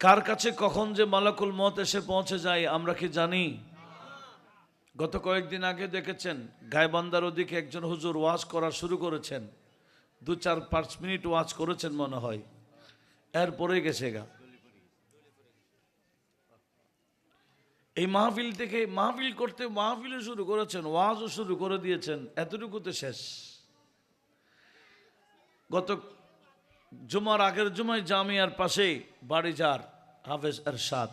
কার কাছে কখন যে মালাকুল মত এসে পৌঁছে যায়, আমরা কি জানি? গত কয়েকদিন আগে দেখেছেন গায়বান্দার ওদিকে একজন হুজুর ওয়াজ করা শুরু করেছেন। দু চার পাঁচ মিনিট ওয়াজ করেছেন মনে হয়। এরপরে গেছে গা। এই মাহফিল থেকে মাহফিল করতে মাহফিলও শুরু করেছেন, ওয়াজও শুরু করে দিয়েছেন, এতটুকুতে শেষ। গত জুমার আগের জুমায় জামিয়ার পাশে বাড়ি যার হাফেজ এরশাদ।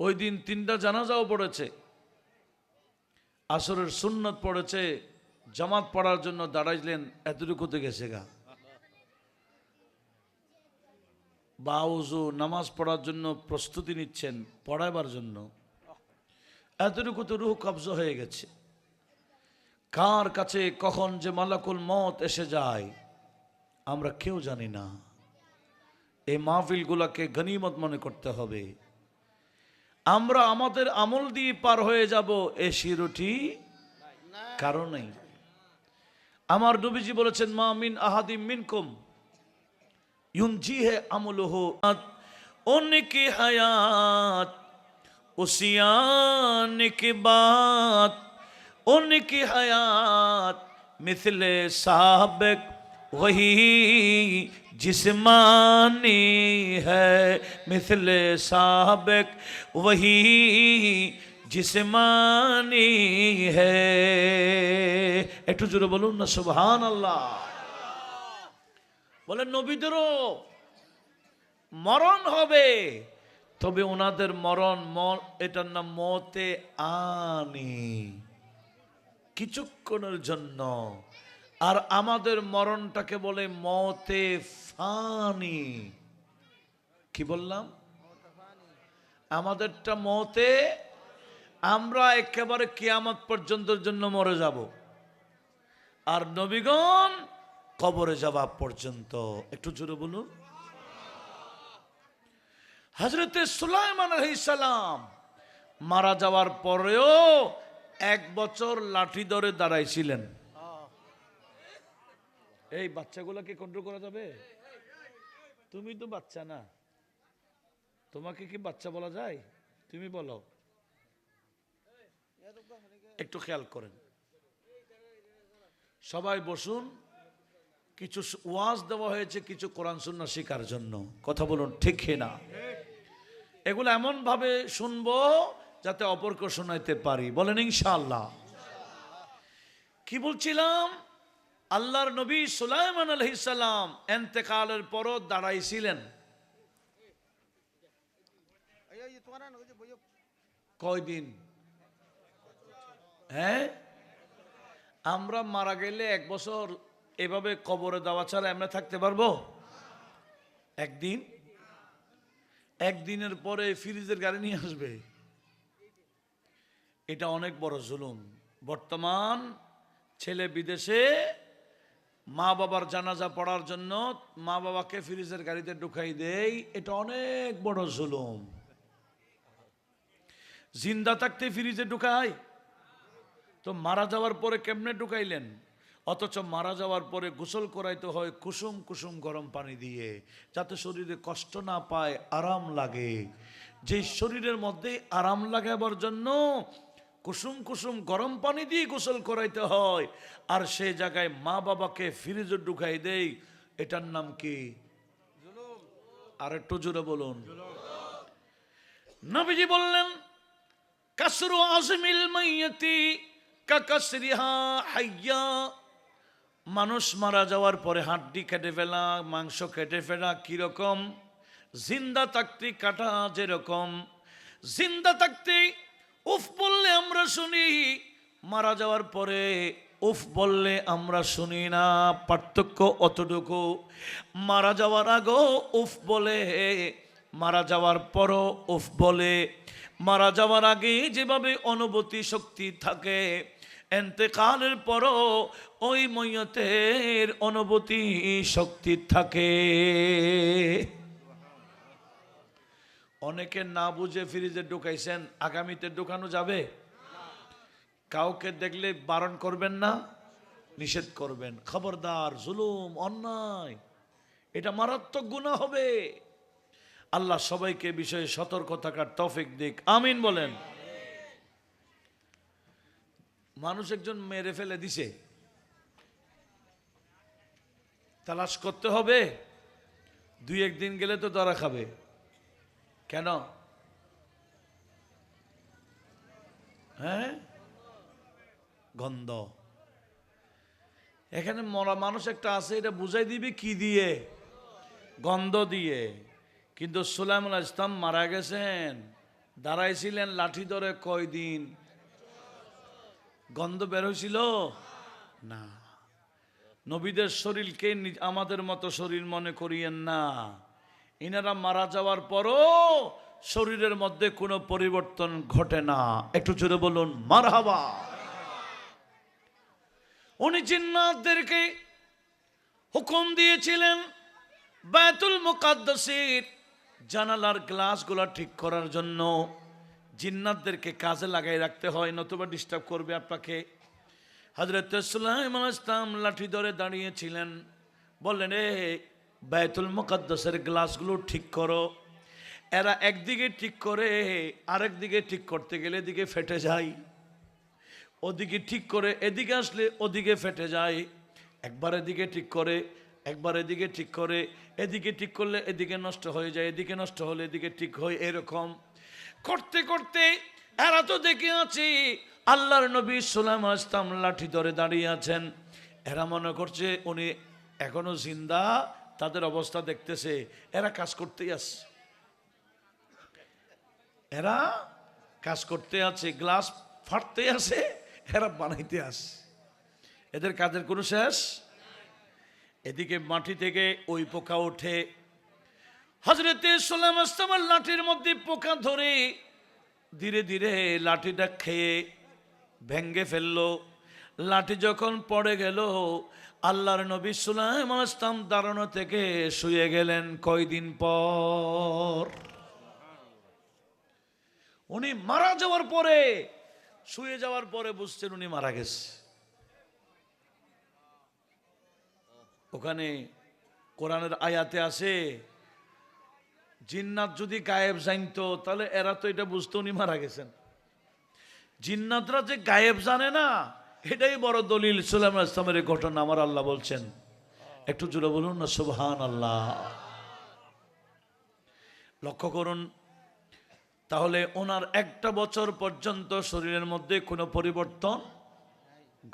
ওই দিন তিনটা জানাজাও পড়েছে। আসরের সুন্নত পড়েছে, জামাত পড়ার জন্য দাঁড়াইলেন এতটুকুতে গেছে গা। বা উজু নামাজ পড়ার জন্য প্রস্তুতি নিচ্ছেন, পড়াইবার জন্য। এতটুকুতে রুহ কবজ হয়ে গেছে। কার কাছে কখন যে মালাকুল মত এসে যায়, আমরা কেউ জানি না। এই মাহফিলগুলোকে গনিমত মনে করতে হবে। আমরা আমাদের আমল দিয়ে পার হয়ে যাব এ শিরুটি কারণেই আমার ডুবিজি বলেছেন, মা মিন আহাদি মিনকুম ইউনজি হে আমল অনেকে হায়াত ওসিয়ান বাত। उनकी हयात मिसल साबिक वही जिस्मानी है मिसल साबिक वही जिस्मानी है একটু জোরে বলুন না সুবহান আল্লাহ বলে নবীদেরও মরণ হবে তবে ওনাদের মরণ ম- এটার নাম মতে আনি কিছুক্ষণের জন্য। আর আমাদের মরণটাকে বলে মতে ফানি। কি বললাম? আমাদেরটা মতে আমরা একেবারে কিয়ামত পর্যন্তের জন্য মরে যাব। আর নবীগণ কবরে যাওয়া পর্যন্ত। একটু জোরে বলুন। হজরতে সুলাইমান মারা যাওয়ার পরেও এক বছর লাঠি ধরে দাঁড়াইছিলেন। এই বাচ্চাগুলোকে কন্ট্রোল করা যাবে? তুমি তো বাচ্চা না। তোমাকে কি বাচ্চা বলা যায়? তুমি বলো। একটু খেয়াল করেন। সবাই বসুন। কিছু ওয়াজ দেওয়া হয়েছে, কিছু কোরআন সুন্না শেখার জন্য। কথা বলুন, ঠিক না এগুলো এমন ভাবে শুনব যাতে অপরকে শোনাইতে পারি। বলেন ইনশাআল্লাহ। কি বলছিলাম? আল্লাহর নবী সুলাইমান আলহিসাল্লাম এন্তেকালের পরও দাঁড়াইছিলেন। কয়দিন? হ্যাঁ? আমরা মারা গেলে এক বছর এভাবে কবরে দেওয়া ছাড়া আমরা থাকতে পারব? একদিন? একদিনের পরে ফ্রিজের গাড়ি নিয়ে আসবে। এটা অনেক বড় জুলুম। বর্তমান ছেলে বিদেশে মা বাবার জানাজা পড়ার জন্য মা বাবাকে ফ্রিজের গাড়িতে ঢুকাই দেয় এটা অনেক বড় জুলুম। জিন্দা থাকতে ফ্রিজে ঢুকায় তো মারা যাওয়ার পরে কেমনে ঢুকাইলেন? অথচ মারা যাওয়ার পরে গোসল করাইতে হয় কুসুম কুসুম গরম পানি দিয়ে, যাতে শরীরে কষ্ট না পায়, আরাম লাগে। যে শরীরের মধ্যে আরাম লাগাবার জন্য কুসুম কুসুম গরম পানি দিয়ে গোসল করাইতে হয়। আর সে জায়গায় মা বাবাকে ফ্রিজে ঢুকাই দেই। এটার নাম কি? আর একটু জোরে বলুন। নবীজি বললেন, কাসরু আজমিল মাইয়াতি কাকাসরিহা হাইয়া। মানুষ মারা যাওয়ার পরে হাড্ডি কেটে ফেলা, মাংস কেটে ফেলা কীরকম জিন্দা থাকতে কাটা যেরকম। জিন্দা থাকতে উফ বললে আমরা শুনি, মারা যাওয়ার পরে উফ বললে আমরা শুনি না, পার্থক্য অতটুকু। মারা যাওয়ার আগেও উফ বলে, মারা যাওয়ার পরও উফ বলে। মারা যাওয়ার আগে যেভাবে অনুভূতি শক্তি থাকে এতেকালের পরও ওই ময়তের অনুভূতি শক্তি থাকে। অনেকে না বুঝে ফ্রিজে ঢুকাইছেন, আগামীতে ঢুকানো যাবে? কাউকে দেখলে বারণ করবেন না, নিষেধ করবেন। খবরদার, জুলুম, অন্যায়, এটা মারাত্মক গুণা হবে। আল্লাহ সবাইকে বিষয়ে সতর্ক থাকার তফিক দিক। আমিন বলেন। মানুষ একজন মেরে ফেলে দিছে। তালাশ করতে হবে। দুই একদিন গেলে তো ধরা খাবে। কেন? হ্যাঁ? গন্ধ। এখানে মরা মানুষ একটা আছে, এটা বুঝাই দিবি কি দিয়ে? গন্ধ দিয়ে। কিন্তু সুলাইমুল ইসলাম মারা গেছেন। দাঁড়াইছিলেন লাঠি ধরে কয়দিন। গন্ধ বের হয়েছিল না। নবীদের শরীরকে আমাদের মতো শরীর মনে করিয়েন না। ইনারা মারা যাওয়ার পরও শরীরের মধ্যে কোনো পরিবর্তন ঘটে না। একটু জোরে বলুন মার মারহাবা। উনি জিন্নাতদেরকে হুকুম দিয়েছিলেন, বায়তুল মুকাদ্দাসের জানালার গ্লাসগুলো ঠিক করার জন্য। জিন্নাতদেরকে কাজে লাগাই রাখতে হয়, নতুবা ডিস্টার্ব করবে আপনাকে। হজরত সুলাইম ইসলাম লাঠি ধরে দাঁড়িয়েছিলেন। বললেন, এ বায়তুল মুকাদ্দাসের গ্লাসগুলো ঠিক করো। এরা একদিকে ঠিক করে আরেক দিকে ঠিক করতে গেলে এদিকে ফেটে যায়। ওদিকে ঠিক করে, এদিকে আসলে ওদিকে ফেটে যায়। একবার এদিকে ঠিক করে, একবার এদিকে ঠিক করে, এদিকে ঠিক করলে এদিকে নষ্ট হয়ে যায়, এদিকে নষ্ট হলে এদিকে ঠিক হয় এরকম। করতে করতে এরা তো দেখে আছি, আল্লাহর নবী সুলাম আসতাম লাঠি ধরে দাঁড়িয়ে আছেন। এরা মনে করছে উনি এখনও জিন্দা তাদের অবস্থা দেখতেছে, এরা কাজ করতেই আসছে এরা কাজ করতে আছে, গ্লাস ফাটতে আছে, এরা বানাইতে আসে এদের কাজের কোনো শেষ? এদিকে মাটি থেকে ওই পোকা ওঠে। হজরতে সোলাম আসলামের লাঠির মধ্যে পোকা ধরে ধীরে ধীরে লাঠিটা খেয়ে ভেঙ্গে ফেলল। লাঠি যখন পড়ে গেল, আল্লাহর নবী সুলাইম আসলাম দাঁড়ানো থেকে শুয়ে গেলেন কয়দিন পর? উনি মারা যাওয়ার পরে, শুয়ে যাওয়ার পরে বুঝছেন উনি মারা গেছে। ওখানে কোরআনের আয়াতে আছে, জিন্নাত যদি গায়েব জানতো, তাহলে এরা তো এটা বুঝতো উনি মারা গেছেন। জিন্নাতরা যে গায়েব জানে না এটাই বড় দলিল সুলাইম ইসলামের ঘটনা। আমার আল্লাহ বলছেন, একটু জুড়ে বলুন না সুবহান আল্লাহ লক্ষ্য করুন, তাহলে ওনার একটা বছর পর্যন্ত শরীরের মধ্যে কোনো পরিবর্তন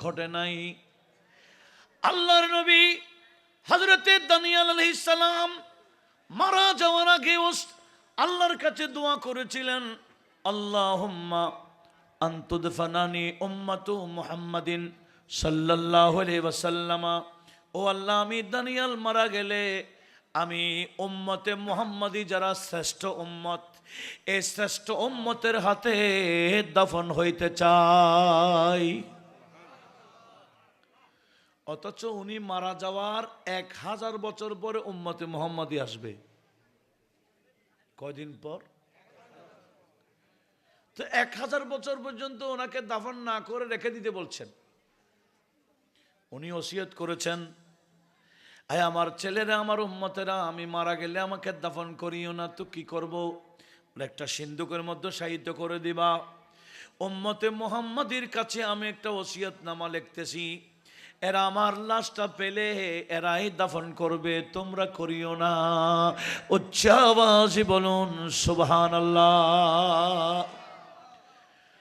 ঘটে নাই। আল্লাহর নবী হজরতে দানিয়াল আলাইহিস সালাম মারা যাওয়ার আগে আল্লাহর কাছে দোয়া করেছিলেন, আল্লাহুম্মা আন্তুদফানানি উম্মাতু মুহাম্মাদিন সাল্লাল্লাহু আলাইহি ওয়াসাল্লামা। ও আল্লাহ, আমি দানিয়াল মারা গেলে আমি উম্মতে মুহাম্মাদি যারা শ্রেষ্ঠ উম্মত এই শ্রেষ্ঠ উম্মতের হাতে দাফন হইতে চাই। অথচ উনি মারা যাওয়ার এক হাজার বছর পরে উম্মতে মোহাম্মদী আসবে। কয়দিন পর? তো এক হাজার বছর পর্যন্ত ওনাকে দাফন না করে রেখে দিতে বলছেন। উনি ওসিয়ত করেছেন, আয় আমার ছেলেরা, আমার উম্মতেরা, আমি মারা গেলে আমাকে দাফন করিও না, তো কি করব? একটা সিন্ধুকের মধ্যে সাহিত্য করে দিবা। উম্মতে মোহাম্মদীর কাছে আমি একটা ওসিয়ত নামা লিখতেছি, এরা আমার লাশটা পেলে এরাই দাফন করবে, তোমরা করিও না। উচ্চাবাসী বলুন সুবহান আল্লাহ